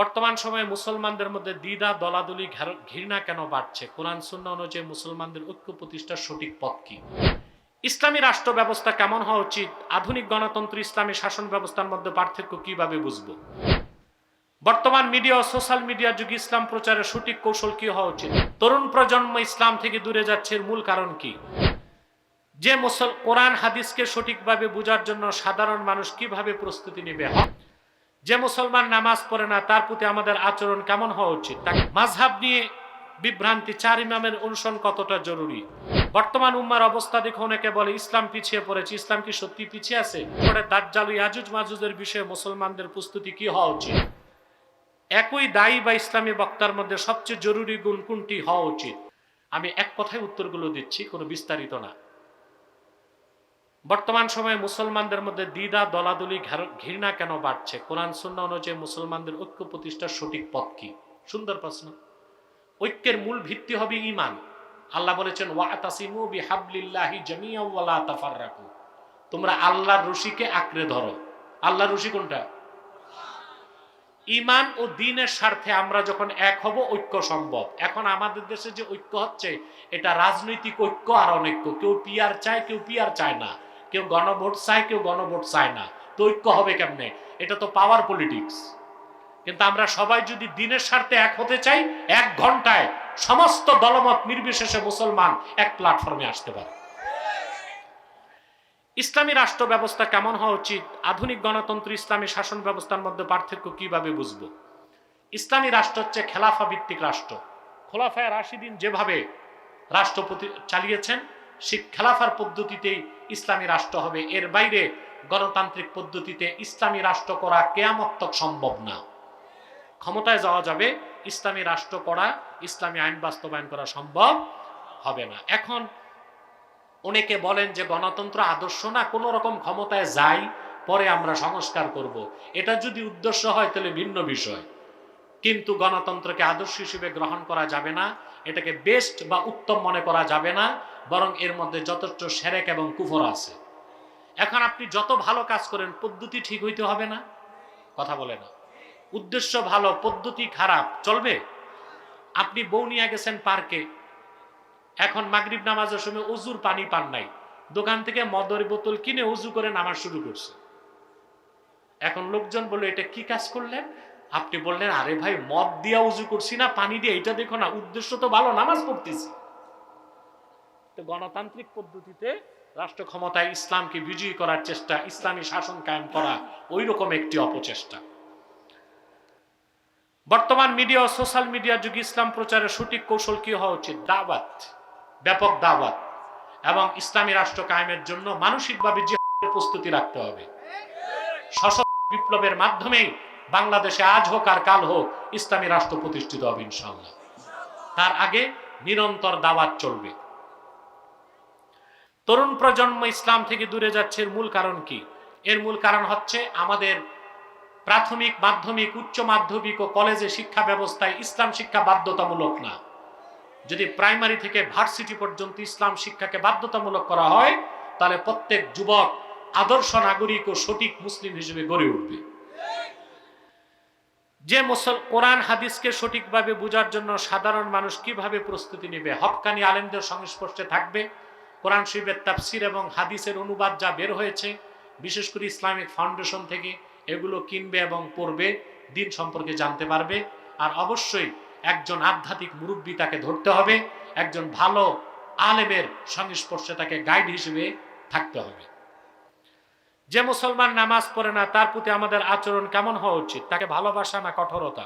বর্তমান সময়ে মুসলমানদের মধ্যে দ্বিধা, দলাদলি ঘৃণা কেন বাড়ছে? কোরআন শূন্য অনুযায়ী মুসলমানদের ঐক্য প্রতিষ্ঠার সঠিক পথ কি? ইসলামী রাষ্ট্র ব্যবস্থা কেমন হওয়া উচিত? আধুনিক গণতন্ত্র, ইসলামী শাসন ব্যবস্থার মধ্যে পার্থক্য কীভাবে বুঝব? বর্তমান মিডিয়া ও সোশ্যাল মিডিয়ার যুগে ইসলাম প্রচারের সঠিক কৌশল কি হওয়া উচিত? তরুণ প্রজন্ম ইসলাম থেকে দূরে যাচ্ছে মূল কারণ কি? যে মুসল কোরআন, হাদিসকে সঠিকভাবে বোঝার জন্য সাধারণ মানুষ কীভাবে প্রস্তুতি নেবে? যে মুসলমান নামাজ পড়ে না, তার প্রতি আমাদের আচরণ কেমন হওয়া উচিত? তাকে মাঝহাব নিয়ে বিভ্রান্তি, চার ইমামের অনুসরণ কতটা জরুরি? বর্তমান উম্মার অবস্থা দেখে অনেকে বলে, ইসলাম পিছিয়ে পড়েছে, ইসলাম কি সত্যি পিছিয়ে আছে? পরে দাজ্জাল ইয়াজুজ মাজুজের বিষয়ে মুসলমানদের প্রস্তুতি কি হওয়া উচিত? একই দায়ী বা ইসলামী বক্তার মধ্যে সবচেয়ে জরুরি গুণ কোনটি হওয়া উচিত? আমি এক কথায় উত্তরগুলো দিচ্ছি, কোনো বিস্তারিত না। বর্তমান সময়ে মুসলমানদের মধ্যে দ্বিধা, দলাদলি ঘৃণা কেন বাড়ছে? কোরআন শূন্য অনুযায়ী মুসলমানদের ঐক্য প্রতিষ্ঠার সঠিক পথ কি? সুন্দর প্রশ্ন। ঐক্যের মূল ভিত্তি হবে ইমান আল্লাহ বলেছেন, ওয়াতাসিমু বিহাবলিল্লাহি জামিয়া ওয়ালা তোমরা আল্লাহর রশিকে আঁকড়ে ধরো। আল্লাহর রশি কোনটা? ইমান ও দিনের স্বার্থে আমরা যখন এক হব, ঐক্য সম্ভব। এখন আমাদের দেশে যে ঐক্য হচ্ছে, এটা রাজনৈতিক ঐক্য আর অনৈক্য। কেউ পিয়ার চায়, কেউ পিয়ার চায় না। কেউ গণভোট চায়, কেউ গণভোট চায় না। তো ঐক্য হবে কেমনে? এটা তো পাওয়ার পলিটিক্স কিন্তু আমরা সবাই যদি দিনের স্বার্থে এক হতে চাই, এক ঘন্টায় সমস্ত দলমত নির্বিশেষে মুসলমান এক প্ল্যাটফর্মে আসতে পারে। ইসলামী রাষ্ট্র ব্যবস্থা কেমন হওয়া উচিত? আধুনিক গণতন্ত্র, ইসলামী শাসন ব্যবস্থার মধ্যে পার্থক্য কীভাবে বুঝব? ইসলামী রাষ্ট্র হচ্ছে খেলাফা ভিত্তিক রাষ্ট্র। খোলাফায় রাশিদিন যেভাবে রাষ্ট্রপতি চালিয়েছেন খেলাফার পদ্ধতিতেই ইসলামী রাষ্ট্র হবে। এর বাইরে গণতান্ত্রিক পদ্ধতিতে ইসলামী রাষ্ট্র করা কেয়ামত্তক সম্ভব না। ক্ষমতায় যাওয়া যাবে, ইসলামী রাষ্ট্র করা, ইসলামী আইন বাস্তবায়ন করা সম্ভব হবে না। এখন অনেকে বলেন যে গণতন্ত্র আদর্শ না, কোনো রকম ক্ষমতায় যাই, পরে আমরা সংস্কার করব। এটা যদি উদ্দেশ্য হয়, তাহলে ভিন্ন বিষয়। কিন্তু গণতন্ত্রকে আদর্শ হিসেবে গ্রহণ করা যাবে না, এটাকে বেস্ট বা উত্তম মনে করা যাবে না, বরং এর মধ্যে যথেষ্ট সেরেক এবং কুফর আছে। এখন আপনি যত ভালো কাজ করেন, পদ্ধতি ঠিক হইতে হবে না? কথা বলে না। উদ্দেশ্য ভালো, পদ্ধতি খারাপ, চলবে? আপনি বউ নিয়ে গেছেন পার্কে, এখন মাগরিব নামাজের সময় অজুর পানি পান নাই, দোকান থেকে মদের বোতল কিনে উজু করে নামাজ শুরু করছে। এখন লোকজন বলল, এটা কি কাজ করলেন? আপনি বললেন, আরে ভাই, মদ দিয়া উজু করছি না, পানি দিয়ে এটা দেখো না, উদ্দেশ্য তো ভালো, নামাজ পড়তেছি। তো গণতান্ত্রিক পদ্ধতিতে রাষ্ট্র ক্ষমতায় ইসলামকে বিজয়ী করার চেষ্টা, ইসলামী শাসন কায়েম করা ওই রকম একটি অপচেষ্টা। বর্তমান মিডিয়া ও সোশ্যাল মিডিয়ার যুগে ইসলাম প্রচারের সঠিক কৌশল কি হওয়া উচিত? দাওয়াত, ব্যাপক দাওয়াত, এবং ইসলামী রাষ্ট্র কায়েমের জন্য মানসিকভাবে যে প্রস্তুতি রাখতে হবে। সশস্ত্র বিপ্লবের মাধ্যমেই বাংলাদেশে আজ হোক আর কাল হোক ইসলামী রাষ্ট্র প্রতিষ্ঠিত হবে ইনশাল্লাহ তার আগে নিরন্তর দাওয়াত চলবে। তরুণ প্রজন্ম ইসলাম থেকে দূরে যাচ্ছে মূল কারণ কি? এর মূল কারণ হচ্ছে আমাদের প্রাথমিক, মাধ্যমিক, উচ্চ মাধ্যমিক ও কলেজে শিক্ষা ব্যবস্থায় ইসলাম শিক্ষা বাধ্যতামূলক না। যদি প্রাইমারি থেকে ভার্সিটি পর্যন্ত ইসলাম শিক্ষাকে বাধ্যতামূলক করা হয়, তাহলে প্রত্যেক যুবক আদর্শ নাগরিক ও সঠিক মুসলিম হিসেবে গড়ে উঠবে। যে মুসল কোরআন হাদিসকে সঠিকভাবে বোঝার জন্য সাধারণ মানুষ কীভাবে প্রস্তুতি নেবে, হক্কানি আলেমদের সংস্পর্শে থাকবে, কোরআন শরীফের তাফসির এবং হাদিসের অনুবাদ যা বের হয়েছে, বিশেষ করে ইসলামিক ফাউন্ডেশন থেকে এগুলো কিনবে এবং পড়বে, দিন সম্পর্কে জানতে পারবে। আর অবশ্যই একজন আধ্যাত্মিক মুরব্বী তাকে ধরতে হবে, একজন ভালো আলেমের সংস্পর্শে তাকে গাইড হিসেবে থাকতে হবে। যে মুসলমান নামাজ পড়ে না, তার প্রতি আমাদের আচরণ কেমন হওয়া উচিত? তাকে ভালোবাসা না কঠোরতা?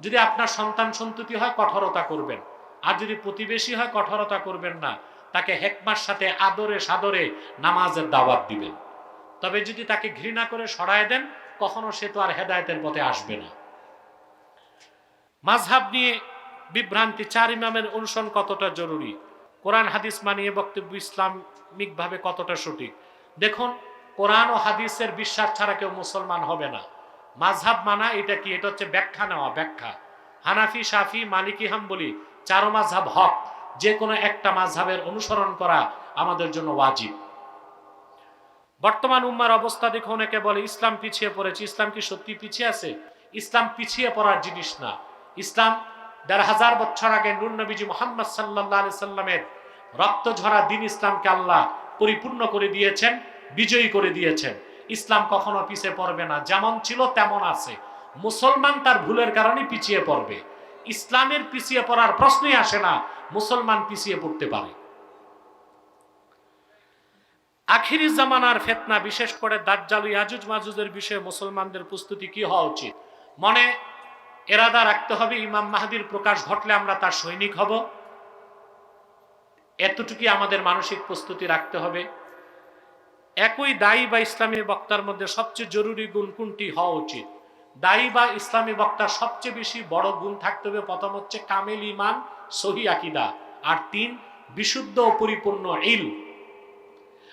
যদি আপনার সন্তান সন্ততি হয়, কঠোরতা করবেন। আর যদি প্রতিবেশী হয়, কঠোরতা করবেন না। তাকে হেকমার সাথে আদরে সাদরে নামাজের দাওয়াত দিবেন। তবে যদি তাকে ঘৃণা করে সরায় দেন, কখনো সে তো আর হেদায়তের পথে আসবে না। মাঝহাব নিয়ে বিভ্রান্তি চার ইমামের অনুসরণ কতটা জরুরি? কোরআন, হাদিস মানিয়ে বক্তব্য ইসলামিকভাবে কতটা সঠিক? দেখুন কোরআন ও হাদিসের বিশ্বাস ছাড়া কেউ মুসলমান হবে না। মাঝহাব মানা এটা কি? এটা হচ্ছে ব্যাখ্যা নেওয়া, ব্যাখ্যা। হানাফি সাফি মালিকি, হাম্বলি, চারো মাঝহাব হক। যে কোনো একটা মাঝহাবের অনুসরণ করা আমাদের জন্য ওয়াজিব। বর্তমান উম্মার অবস্থা দেখে অনেকে বলে, ইসলাম পিছিয়ে পড়েছে। ইসলাম কি সত্যি পিছিয়ে আছে? ইসলাম পিছিয়ে পড়ার জিনিস না। ইসলাম দেড় হাজার বছর আগে নূর নবীজি মোহাম্মদ সাল্লাহ আলি সাল্লামের রক্ত ঝরা দিন ইসলামকে আল্লাহ পরিপূর্ণ করে দিয়েছেন। বিজয়ী করে দিয়েছেন। ইসলাম কখনো পিছিয়ে পড়বে না, যেমন ছিল তেমন আছে। মুসলমান তার ভুলের কারণে পিছিয়ে পড়বে। ইসলামের পিছিয়ে পড়ার প্রশ্নই আসে না, মুসলমান পিছিয়ে পড়তে পারে। আখিরি জামানার ফেতনা, বিশেষ করে দাজ্জাল ইয়াজুজ মাজুজের বিষয়ে মুসলমানদের প্রস্তুতি কি হওয়া উচিত? মনে, এরাদা রাখতে হবে, ইমাম মাহাদির প্রকাশ ঘটলে আমরা তার সৈনিক হব। এতটুকুই আমাদের মানসিক প্রস্তুতি রাখতে হবে। একই দায়ী বা ইসলামী বক্তার মধ্যে সবচেয়ে জরুরি গুণ কোনটি হওয়া উচিত? দায়ী বা ইসলামী বক্তার সবচেয়ে বেশি বড় গুণ থাকতে হবে প্রথম হচ্ছে কামেল ইমান, সহি আকিদা। আর তিন, বিশুদ্ধ ও পরিপূর্ণ ইল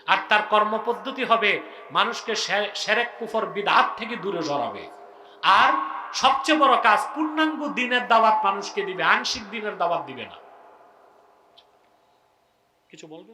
আর তার কর্মপদ্ধতি হবে মানুষকে সেরেক কুফর বিদাত থেকে দূরে সরাবে। আর সবচেয়ে বড় কাজ, পূর্ণাঙ্গ দিনের দাওয়াত মানুষকে দিবে, আংশিক দিনের দাওয়াত দিবে না। কিছু বলবে?